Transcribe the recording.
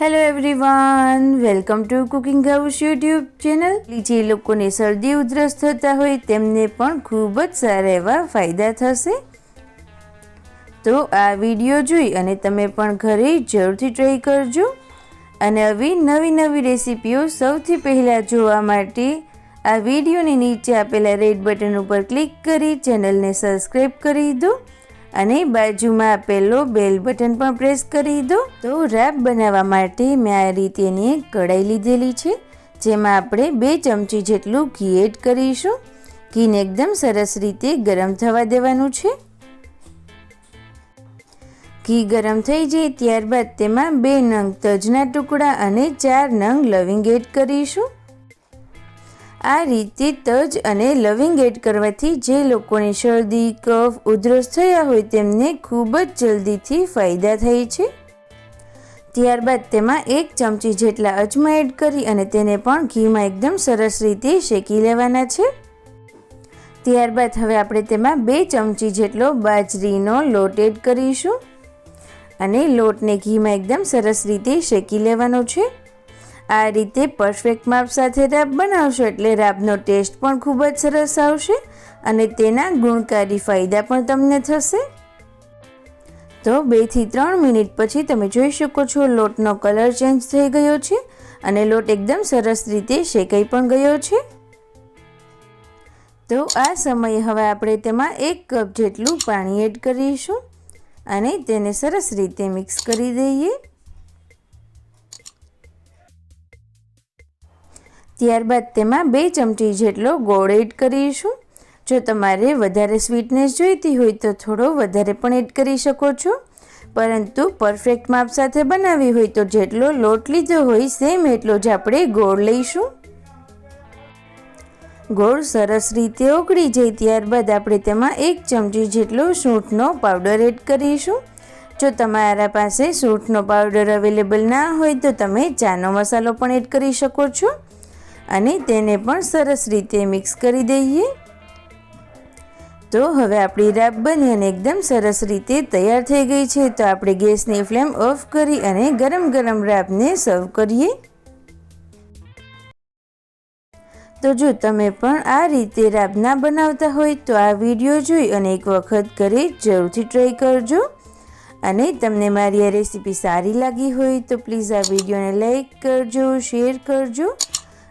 Hello everyone welcome to cooking house YouTube channel જે લોકોને શરદી, ઉધરસ થતા હોય તેમને પણ ખૂબ જ સારા એવા ફાયદા થશે. તો આ વીડિયો જોઈ અને તમે પણ ઘરે જરૂરથી ટ્રાય કરજો. અને આવી નવી નવી રેસીપીઓ સૌથી પહેલાં જોવા માટે આ વિડીયોની નીચે આપેલા રેડ બટન ઉપર ક્લિક કરી ચેનલને સબસ્ક્રાઈબ કરી દો. અને બાજુમાં આપેલો બેલ બટન પણ પ્રેસ કરી દો. તો રેપ બનાવવા માટે મેં આ રીતેની એક કઢાઈ લીધેલી છે, જેમાં આપણે બે ચમચી જેટલું ઘી એડ કરીશું. ઘીને એકદમ સરસ રીતે ગરમ થવા દેવાનું છે. ઘી ગરમ થઈ જાય ત્યારબાદ તેમાં બે નંગ તજના ટુકડા અને ચાર નંગ લવિંગ એડ કરીશું. આ રીતે તજ અને લવિંગ એડ કરવાથી જે લોકોને શરદી, કફ, ઉધરસ થયા હોય તેમને ખૂબ જ જલ્દીથી ફાયદા થાય છે. ત્યારબાદ તેમાં એક ચમચી જેટલા અજમા એડ કરી અને તેને પણ ઘીમાં એકદમ સરસ રીતે શેકી લેવાના છે. ત્યારબાદ હવે આપણે તેમાં બે ચમચી જેટલો બાજરીનો લોટ એડ કરીશું અને લોટને ઘીમાં એકદમ સરસ રીતે શેકી લેવાનો છે. આ રીતે પરફેક્ટ માપ સાથે રાબ બનાવશો એટલે રાબનો ટેસ્ટ પણ ખૂબ જ સરસ આવશે અને તેના ગુણકારી ફાયદા પણ તમને થશે. તો બેથી ત્રણ મિનિટ પછી તમે જોઈ શકો છો લોટનો કલર ચેન્જ થઈ ગયો છે અને લોટ એકદમ સરસ રીતે શેકાઈ પણ ગયો છે. તો આ સમયે હવે આપણે તેમાં એક કપ જેટલું પાણી એડ કરીશું અને તેને સરસ રીતે મિક્સ કરી દઈએ. ત્યારબાદ તેમાં બે ચમચી જેટલો ગોળ એડ કરીશું. જો તમારે વધારે સ્વીટનેસ જોઈતી હોય તો થોડો વધારે પણ એડ કરી શકો છો. પરંતુ પરફેક્ટ માપ સાથે બનાવી હોય તો જેટલો લોટ લીધો હોય સેમ એટલો જ આપણે ગોળ લઈશું. ગોળ સરસ રીતે ઓગળી જાય ત્યારબાદ આપણે તેમાં એક ચમચી જેટલો સૂંઠનો પાવડર એડ કરીશું. જો તમારા પાસે સૂંઠનો પાવડર અવેલેબલ ના હોય તો તમે ચાનો મસાલો પણ એડ કરી શકો છો. અને તેને પણ સરસ રીતે મિક્સ કરી દઈએ. તો હવે આપણી રાબ બની અને એકદમ સરસ રીતે તૈયાર થઈ ગઈ છે. તો આપણે ગેસની ફ્લેમ ઓફ કરી અને ગરમ ગરમ રાબને સર્વ કરીએ. તો જો તમે પણ આ રીતે રાબ ના બનાવતા હોય તો આ વીડિયો જોઈ અને એક વખત ઘરે જરૂરથી ટ્રાય કરજો. અને તમને મારી આ રેસીપી સારી લાગી હોય તો પ્લીઝ આ વિડીયોને લાઈક કરજો, શેર કરજો.